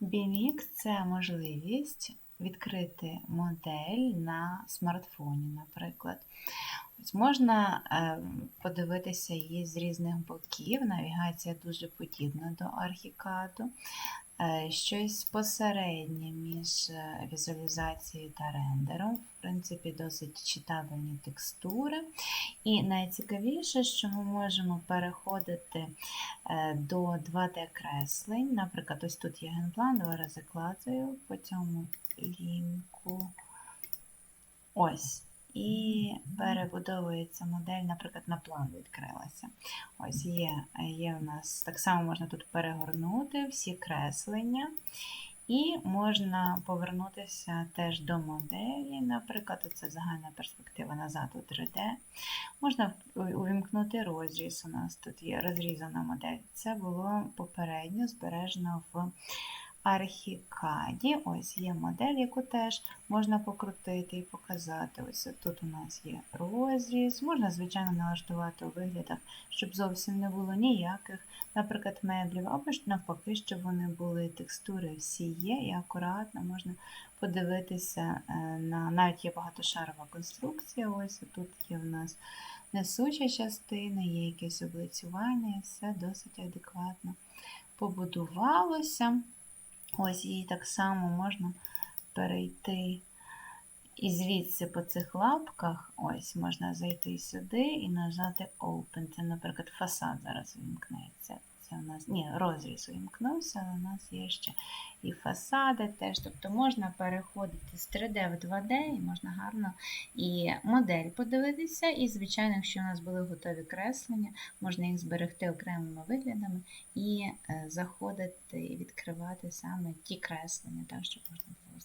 BMX – це можливість відкрити модель на смартфоні, наприклад. Можна е, подивитися її з різних боків. Навігація дуже подібна до архікаду. Е, Щось посереднє між е, візуалізацією та рендером. В принципі, досить читабельні текстури. І найцікавіше, що ми можемо переходити е, до 2D-креслень. Наприклад, ось тут є генплан, два рази клацаю по цьому лінку. Ось. І перебудовується модель, наприклад, на план відкрилася. Ось є, є у нас так само можна тут перегорнути всі креслення. І можна повернутися теж до моделі, наприклад, це загальна перспектива назад у 3D. Можна увімкнути розріз. У нас тут є розрізана модель. Це було попередньо збережено в архікаді. Ось є модель, яку теж можна покрутити і показати. Ось тут у нас є розріз. Можна, звичайно, налаштувати у виглядах, щоб зовсім не було ніяких, наприклад, меблів, або ж навпаки, щоб вони були текстури всі є, і акуратно можна подивитися е, на навіть є багатошарова конструкція. Ось тут є в нас несуча частина, є якесь облицювання, і все досить адекватно побудувалося. Ось і так само можна перейти і звідси по цих лапках, ось можна зайти сюди і нажати Open. Це, наприклад, фасад зараз вимкнеться. Це у нас, ні, розріз увімкнувся, але у нас є ще і фасади теж. Тобто можна переходити з 3D в 2D, і можна гарно і модель подивитися. І, звичайно, якщо у нас були готові креслення, можна їх зберегти окремими виглядами і е, заходити і відкривати саме ті креслення, так, щоб можна було